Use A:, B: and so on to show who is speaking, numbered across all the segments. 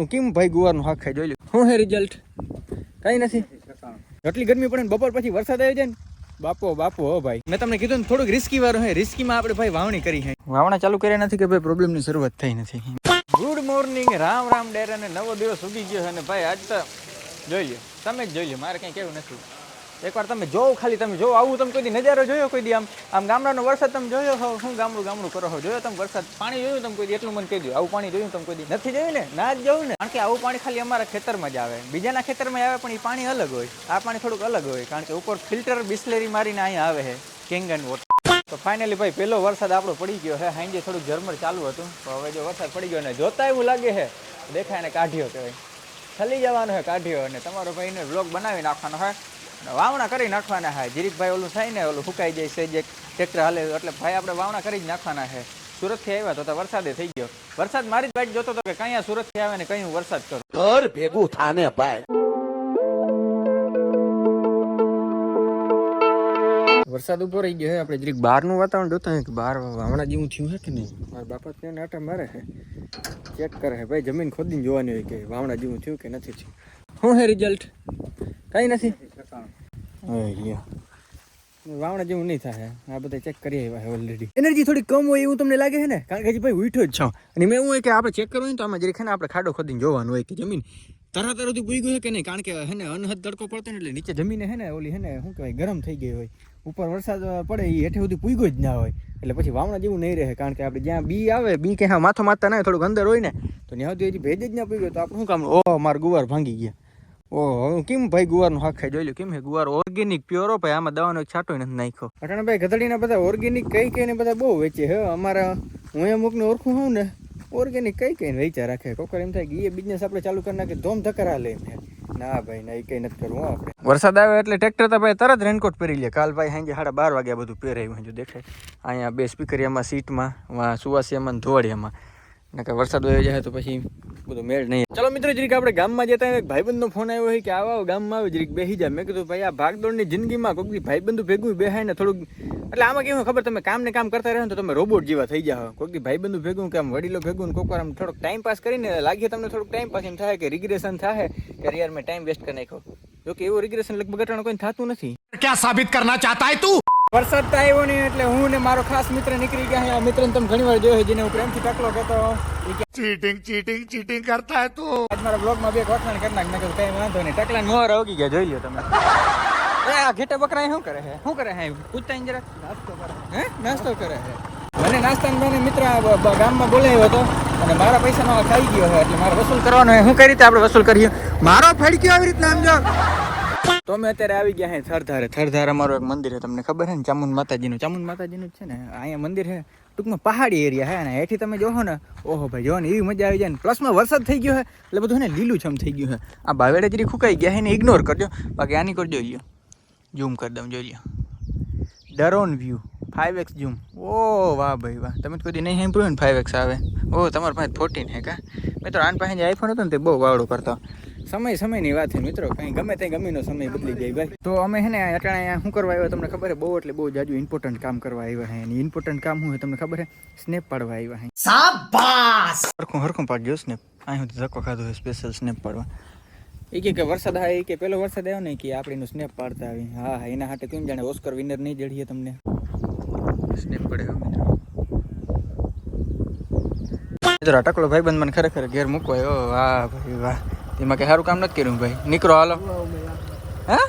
A: હું કેમ ભાઈ ગુવારનું શાક ખાઈ જોઈ લઉં શું હે રિઝલ્ટ કઈ નથી. એટલી ગરમી પડે ને બપોર પછી વરસાદ આવી જાય ને? બાપો બાપો હો ભાઈ. મેં તમને કીધું ને થોડુંક રિસ્કી વાળું હે. રિસ્કીમાં આપણે ભાઈ વાવણી કરી છે વાવણા ચાલુ કર્યા નથી કે ભાઈ પ્રોબ્લેમની શરૂઆત થઈ નથી. Good morning Ram Ram dear અને નવો દિવસ ઉગી ગયો છે અને ભાઈ આજ તો જોઈ લો તમે જ જોઈ લો મારે કંઈ કેવું નથી. એકવાર તમે જોવો, ખાલી તમે જોવો. આવું તમે કોઈ દી નજારો જોયો કોઈ દી આમ? આમ ગામડાનો વરસાદ તમે જોયો હો? શું ગામડું ગામડું કરો હો? જોયો તમે વરસાદ? પાણી જોયું તમે કોઈ દી? એટલું મને કહી દઉં આવું પાણી જોયું તમે કોઈ દી? નથી જોયું ને? ના જ જોયું ને? કારણ કે આવું પાણી ખાલી અમારા ખેતરમાં જ આવે. બીજાના ખેતરમાં આવે પણ એ પાણી અલગ હોય. આ પાણી થોડુંક અલગ હોય. કારણ કે ઉપર ફિલ્ટર બિસ્લેરી મારીને અહીંયા આવે છે કેંગન વોટર. તો ફાઇનલી ભાઈ પહેલો વરસાદ આપણો પડી ગયો હે હાંજે થોડુંક ઝરમર ચાલુ હતું. તો હવે જો વરસાદ પડી ગયો ને જોતા એવું લાગે છે. દેખાય ને કાઢ્યો કહેવાય ખલી જવાનો હોય કાઢ્યો. અને તમારો ભાઈને બ્લોગ બનાવી નાખવાનો હોય વાવણા કરી નાખવાના છે જીરીકભાઈ ઓલું થાય ને ઓલું સુકાઈ જાય છે જે ટ્રેક્ટર હાલે. એટલે ભાઈ આપણે વાવણા કરી જ નાખવાના છે સુરતથી આવ્યા તો તો વરસાદે થઈ ગયો. વરસાદ મારી જ બાઈટ જોતો હતો કે કઅહીંયા સુરતથી આવે ને કઈ હું વરસાદ કરું?
B: ઘર ભેગું થાને ભાઈ.
A: વરસાદ ઊભો રહી ગયો છે આપણે જરીક બહારનું વાતાવરણ જોતા હોય કે બહાર વાવણા જેવું થયું છે કે નહીં? મારા બાપા ત્યાં આટા મારે છે ચેક કરે છે ભાઈ જમીન ખોદીને જોવાની હોય કે વાવણા જેવું થયું કે નથી થયું. શું છે રિઝલ્ટ કઈ નથી. વાવણા જેવું નહીં થાય. આ બધા ચેક કરી આવ્યા છે ઓલરેડી એનર્જી થોડી કમ હોય એવું તમને લાગે છે ને? કારણ કે હજી ભાઈ ઉઠ્યો જ છો. અને મેં એવું કે આપણે ચેક કરવું હોય તો આમાં જરીક છે આપણે ખાડો ખોદીને જોવાનું હોય કે જમીન તરત તરત પૂઈ ગયું છે કે નહીં? કારણ કે હે ને અનહદ તડકો પડતો ને એટલે નીચે જમીને હે ને ઓલી હે ને શું કહેવાય ગરમ થઈ ગઈ હોય. ઉપર વરસાદ પડે એ હેઠે સુધી પૂગ્યો જ ના હોય. એટલે પછી વાવણા જેવું નહીં રહે કારણ કે આપણે જ્યાં બી આવે બી કે હા માથો માથતા ના થોડુંક અંદર હોય ને તો ત્યાં સુધી હજી ભેજ જ ના પૂગ્યો. તો આપણે શું કામ? ઓ મારું ગુવાર ભાંગી ગયા. ઓહો કેમ ભાઈ ગુવારનું શાક ખાઈ જોઈ લો કેમ હે ગુવાર ઓર્ગેનિક પ્યોરો ભાઈ. આમાં દવાનો છાંટો નથી નાખ્યો. અટાણે ભાઈ ગધડીના બધા ઓર્ગેનિક કઈ કઈને બધા બહુ વેચે હે. અમારા હું અમુકને ઓળખું હોઉં ને ઓર્ગેનિક કઈ કઈ વેચા રાખે. કોકર એમ થાય કે એ બિઝનેસ આપણે ચાલુ કરી નાખે ધોમ ધકરા લે ના ભાઈ ના એ કઈ નથી કરવું આપણે. વરસાદ આવે એટલે ટ્રેક્ટર તો ભાઈ તરત રેનકોટ પહેરી લે. કાલ ભાઈ સાંજે સાડા બાર વાગ્યા બધું પહેરાયું જો દેખાય. અહીંયા બે સ્પીકરિયામાં સીટમાં સુવાસિયામાં ધોળિયામાં નકર વરસાદ વયો જાય તો પછી બધું મેળ નહીં. ચલો મિત્રો, જરીક આપણે ગામમાં જતા એક ભાઈબંધનો ફોન આવ્યો હોય કે આવા ગામમાં આવી જરીક બેસી જાય મેં કીધું, ભાઈ, આ ભાગદોડની જિંદગીમાં કોઈક ભાઈબંધુ ભેગું બેહાય ને, થોડુંક એટલે આમાં કેવું ખબર, તમે કામ ને કામ કરતા રહો તો તમે રોબોટ જેવા થઈ જાઓ. કોઈક ભાઈબંધુ ભેગું, કે આમ વડીલો ભેગું કોઈક વાર આમ થોડોક ટાઈમ પાસ કરીને લાગે તમને થોડુંક ટાઈમ પાસ એમ થાય કે રિગ્રેશન થાય, કે યાર મેં ટાઈમ વેસ્ટ કરી નાખ્યો. જો કે એવું રિગ્રેશન લગભગ અટાણું કોઈ થતું નથી.
B: ક્યાં સાબિત કરના ચાહતા તું?
A: વરસાદ તો આવ્યો નહીં એટલે હું ને મારો ખાસ મિત્ર નીકળી ગયા આ મિત્ર તમે ઘણી વાર જોયો જેને હું પ્રેમથી ટકલો કહેતો
B: ચીટિંગ ચીટિંગ ચીટિંગ કરતા હતો
A: આજ મારા બ્લોગમાં બે વખાણ કરી નાખ નાખ્યું કઈ વાંધો નહીં ટકલા નો રોગી ગયા જોઈ લો તમે. આ ઘેટે બકરા શું કરે છે? શું કરે છે પૂછતા જરા. નાસ્તો કરે. હે? નાસ્તો કરે છે? મને નાસ્તાને મને મિત્ર ગામમાં બોલાવ્યો હતો અને મારા પૈસાનો ખાઈ ગયો હોય એટલે મારે વસૂલ કરવાનો હોય હું કઈ રીતે આપણે વસૂલ કરીએ? મારો ફડક્યો આવી રીતના સમજો. તો અમે અત્યારે આવી ગયા હે થરધારે. થરધાર અમારું એક મંદિર છે તમને ખબર છે ને? ચામુંડ માતાજીનું. ચામુંડ માતાજીનું જ છે ને? અહીંયા મંદિર છે ટૂંકમાં પહાડી એરિયા હે અને હેઠી તમે જોવો ને, ઓહો ભાઈ જો ને, એવી મજા આવી જાય ને. પ્લસમાં વરસાદ થઈ ગયો છે એટલે બધું ને લીલું છમ થઈ ગયું છે આ ભાવેડે જરી ફૂકાઈ ગયા હે ને ઇગ્નોર કરજો. બાકી આની કરજો લ્યો ઝૂમ કરી દઉં, જોઈ લ્યો. Drone view five x zoom ઓ, વાહ ભાઈ, વાહ. તમે કદી નહીં સાંભળ્યું ને ફાઇવ એક્સ આવે. ઓ, તમારી પાસે ફોર્ટીન હે કા? મેં તો આન પાસે જે આઈફોન હતો ને, તે બહુ વાવડો કરતો. સમય સમયની વાત છે મિત્રો કંઈ ગમે તે ગમીનો સમય બદલી જાય ભાઈ. તો અમે હે ને અટાણે અહીંયા શું કરવા આવ્યા તમને ખબર છે? બહુ એટલે બહુ જાજુ ઇમ્પોર્ટન્ટ કામ કરવા આવ્યા હે. અને ઇમ્પોર્ટન્ટ કામ શું તમને ખબર છે? સ્નેપ પાડવા આવ્યા છે
B: શાબાશ!
A: હરખું હરખું પાડજો સ્નેપ અહીં હું ધક્કો ખાધો છે સ્પેશિયલ સ્નેપ પાડવા. એ કે વરસાદ આવે એ કે પેલો વરસાદ આવ્યો ને કે આપણીનો સ્નેપ પાડતા આવી. હા હા એના હાટે કેમ જાણે ઓસ્કર વિનર નહીં જડીએ તમને. સ્નેપ પડે મિત્રો. મિત્રો ટકલો ભાઈબંધ મને ખરેખર ઘેર મૂકવાયો વાહ ભાઈ વાહ. એમાં કે સારું કામ નથી કર્યું ભાઈ? નીકળો હાલો. હા?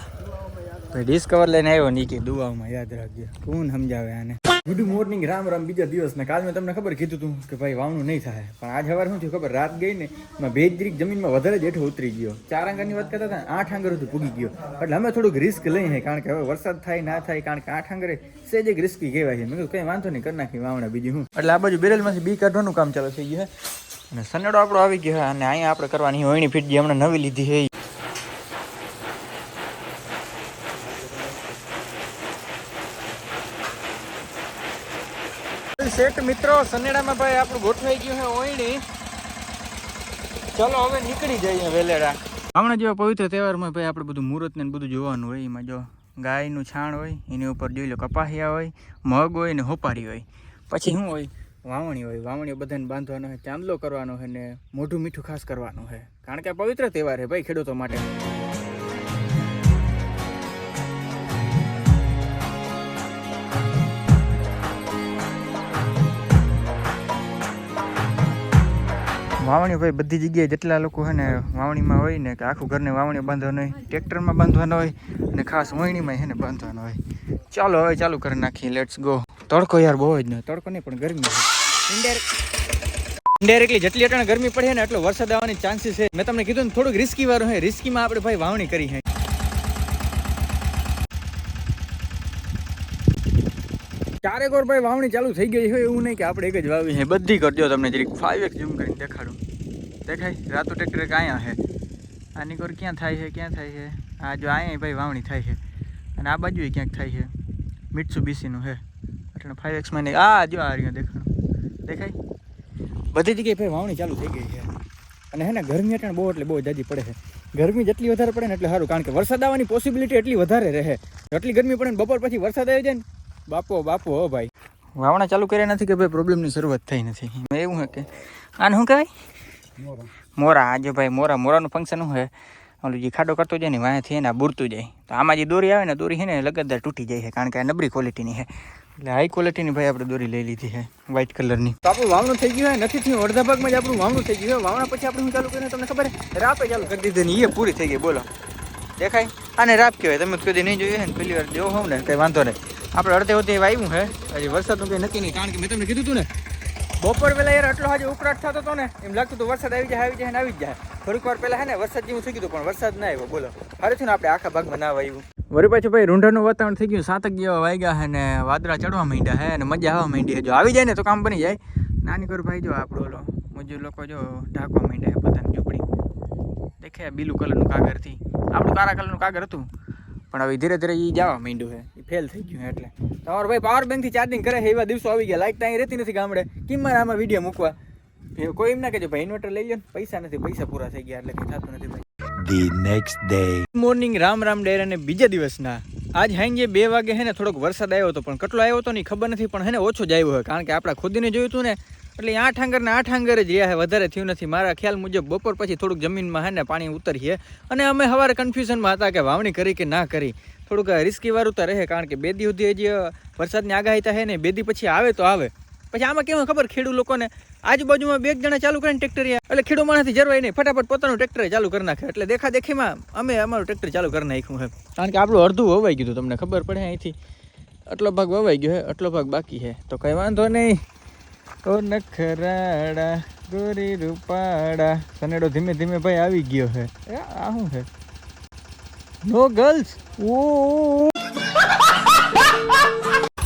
A: ભાઈ ડિસ્કવર લઈને આવ્યો નીકળી દુઆમાં યાદ રાખજો. કોણ સમજાવે આને? ગુડ મોર્નિંગ રામ રામ બીજા દિવસ ને કાલ મેં તમને ખબર કીધું હતું કે ભાઈ વાવણું નહીં થાય. પણ આજ સવાર શું થયું ખબર? રાત ગઈ ને એમાં ભેજ ગ્રીક જમીનમાં વધારે જ હેઠો ઉતરી ગયો. ચાર આંગળની વાત કરતા હતા આઠ આંગર સુધી પૂગી ગયો. એટલે અમે થોડુંક રિસ્ક લઈએ કારણ કે હવે વરસાદ થાય ના થાય કારણ કે આઠ આંગરે સેજ એક રિસ્કી કહેવાય છે. મેં કીધું કંઈ વાંધો નહીં કરી નાખી વાવણા બીજું હું. એટલે આ બાજુ બેરેલમાંથી બી કાઢવાનું કામ ચાલુ થઈ ગયું અને સનેડો આપણો આવી ગયો છે અને અહીંયા આપણે કરવાની હોયણી ફીટ જે હમણાં નવી લીધી છે. સેટ મિત્રો, સનેડામાં ભાઈ આપણું ગોઠવાઈ ગયું છે ઓયણી. ચલો હવે નીકળી જઈએ વેલેડા. હમણાં જેવા પવિત્ર તહેવારમાં ભાઈ આપણે બધું મુહૂર્ત ને બધું જોવાનું હોય, એમાં જો ગાયનું છાણ હોય, એની ઉપર જોઈ લો કપાહિયા હોય, મગ હોય ને હોપારી હોય. પછી શું હોય? વાવણી હોય, વાવણીઓ બધાને બાંધવાનો હોય, ચાંદલો કરવાનો હોય ને મોઢું મીઠું ખાસ કરવાનું હોય. કારણ કે આ પવિત્ર તહેવાર છે ભાઈ ખેડૂતો માટે. વાવણી ભાઈ બધી જગ્યાએ જેટલા લોકો છે ને વાવણીમાં હોય ને કે આખું ઘરને વાવણી બાંધવાનું હોય ટ્રેક્ટરમાં બાંધવાનો હોય અને ખાસ વણીમાં છે ને બાંધવાનો હોય. ચાલો હવે ચાલુ કરી નાખીએ લેટ્સ ગો તડકો યાર બહુ જ ને. તડકો નહીં પણ ગરમી ઇન્ડાયરેક્ટલી જેટલી અટાણે ગરમી પડે ને એટલો વરસાદ આવવાની ચાન્સીસ છે. મેં તમને કીધું ને થોડુંક રિસ્કી વાળું હોય રિસ્કીમાં આપણે ભાઈ વાવણી કરી છે. ચારેક ઓર ભાઈ વાવણી ચાલુ થઈ ગઈ હોય એવું નહીં કે આપણે એક જ વાવી છે બધી કરજો તમને જરીક. ફાઈવ એક ઝૂમ કરીને દેખાડું. દેખાય? રાતો ટ્રેક્ટર ક્યાં છે આની કોર ક્યાં થાય છે ક્યાં થાય છે આ જો અહીંયા ભાઈ વાવણી થાય છે અને આ બાજુ ક્યાંક થાય છે મીઠસુ બીસીનું છે એટલે ફાઈવ એક્સમાં નહીં આ જો આ રહ્યો દેખાડું દેખાય? બધી જગ્યાએ ભાઈ વાવણી ચાલુ થઈ ગઈ છે. અને હે ને ગરમી અટાણે બહુ એટલે બહુ જાજી પડે છે. ગરમી જેટલી વધારે પડે ને એટલે સારું કારણ કે વરસાદ આવવાની પોસિબિલિટી એટલી વધારે રહે એટલી ગરમી પડે ને બપોર પછી વરસાદ આવી જાય ને બાપો બાપો હો ભાઈ. વાવણા ચાલુ કર્યા નથી કે ભાઈ પ્રોબ્લેમની શરૂઆત થઈ નથી. એવું હે કે આને શું કહેવાય? મોરા. આજે ભાઈ મોરા મોરાનું ફંક્શન શું હે? ઓલું જે ખાડો કરતો જાય ને વાંથી એને બુરતું જાય. તો આમાં જે દોરી આવે ને દોરી છે ને લગતદાર તૂટી જાય છે કારણ કે આ નબળી ક્વોલિટીની છે. એટલે હાઈ ક્વોલિટીની ભાઈ આપણે દોરી લઈ લીધી છે વ્હાઇટ કલરની તો આપણું વાવણું થઈ ગયું હોય, નથી થયું, અડધા ભાગમાં જ આપણું વાવણું થઈ ગયું હોય. વાવણા પછી આપણે શું ચાલુ કરીને તમને ખબર રાપે ચાલુ કરી દીધી ને એ પૂરી થઈ ગઈ, બોલો. દેખાય? આને રાપ કહેવાય, તમે કદી નહીં જોયું ને પેલી વાર જોવો હોવ ને, કંઈ વાંધો નહીં. આપણે અડધે અડધે આવ્યું છે, હજી વરસાદનું કંઈ નક્કી નહીં, કારણ કે મેં તમને કીધું હતું ને, બપોર પહેલાં યાર આટલો આજે ઉકળાટ થતો હતો ને, એમ લાગતું હતું વરસાદ આવી જાય આવી જાય ને આવી જાય. થોડીક વાર પહેલાં હે ને, વરસાદ જેવું થઈ ગયું પણ વરસાદ ના આવ્યો, બોલો. ફરીથી ને આપણે આખા ભાગમાં ના આવ્યું વળી પાછું ભાઈ રૂંઢાનું વાતાવરણ થઈ ગયું. સાતક જેવા વાગ્યા છે ને વાદળા ચડવા માંડ્યા છે અને મજા આવવા માંડી છે જો આવી જાય ને તો કામ બની જાય. નાની કર ભાઈ જો આપણો ઓલો મજૂર લોકો જો ઢાંકવા માંડ્યા છે પોતાની ઝૂંપડી. દેખે બીલું કલરનું કાગળથી આપણું કાળા કલરનું કાગળ હતું, પણ હવે ધીરે ધીરે એ જવા માંડ્યું છે એ ફેલ થઈ ગયું એટલે. તમારો ભાઈ પાવર બેંકથી ચાર્જિંગ કરે એવા દિવસો આવી ગયા. લાઈટ ત્યાં રહેતી નથી ગામડે. કિંમત આમાં વીડિયો મૂકવા? કોઈ એમ ના કહેજો, ભાઈ ઇન્વર્ટર લઈ લો પૈસા નથી, પૈસા પૂરા થઈ ગયા એટલે કંઈ થતું નથી ભાઈ.
B: The next day
A: morning Ram Ram dear અને બીજા દિવસના. આજ હાંજે બે વાગે હે ને થોડોક વરસાદ આવ્યો હતો, પણ કેટલો આવ્યો હતો નહીં ખબર નથી, પણ હે ને ઓછો જ આવ્યો હોય કારણ કે આપણા ખુદને જોયું હતું ને, એટલે આઠ આંગર ને આઠ આંગર જ રહ્યા હે, વધારે થયું નથી. મારા ખ્યાલ મુજબ બપોર પછી થોડુંક જમીનમાં હે ને પાણી ઉતરીએ. અને અમે સવારે કન્ફ્યુઝનમાં હતા કે વાવણી કરી કે ના કરી. થોડુંક રિસ્કી વાળું તો રહે, કારણ કે બે દી સુધી હજી વરસાદની આગાહી તો હે ને, બે દી પછી આવે તો આવે. પછી આમાં કેવું ખબર ખેડૂત લોકોને? આજુબાજુમાં બે જણા ચાલુ કરીને ટ્રેક્ટર એટલે ખેડૂત માણસથી જરવાય નહીં. ફટાફટ પોતાનું ટ્રેક્ટર ચાલુ કરી નાખે. એટલે દેખા દેખીમાં અમે અમારું ટ્રેક્ટર ચાલુ કરી નાખ્યું છે. કારણ કે આપણું અડધું વવાઈ ગયું તમને ખબર પડે અહીંથી. આટલો ભાગ વવાઈ ગયો છે, આટલો ભાગ બાકી છે. તો કઈ વાંધો નહીં. ઓ નખરાડા, ગોરી રૂપાડા. સનેડો ધીમે ધીમે ભાઈ આવી ગયો છે. આ શું છે? નો ગર્લ્સ ઓ.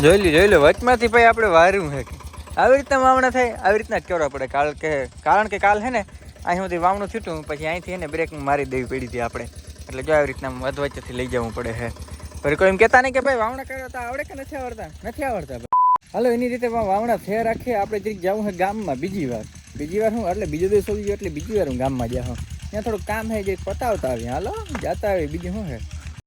A: જોઈ લી જોઈ લો વચમાંથી ભાઈ આપણે વાર્યું કે આવી રીતના વાવણા થાય, આવી રીતના જ કરવા પડે. કાલ કે, કારણ કે કાલ હે ને, અહીં સુધી વાવણું છૂટ્યું, પછી અહીંથી એને બ્રેક મારી દેવી પડી હતી આપણે. એટલે જો આવી રીતના વચ્ચેથી લઈ જવું પડે હે. પછી કોઈ એમ કહેતા નહીં કે ભાઈ વાવણા કરતા આવડે કે નથી આવડતા? નથી આવડતા હાલો, એની રીતે વાવણા થયા રાખીએ. આપણે જરીક જવું છે ગામમાં બીજી વાર. બીજી વાર હું, એટલે બીજો દિવસ આવી એટલે બીજી વાર હું ગામમાં જાઉં ત્યાં થોડુંક કામ છે જે પતાવતા આવીએ. હાલો, જતા આવી બીજું શું છે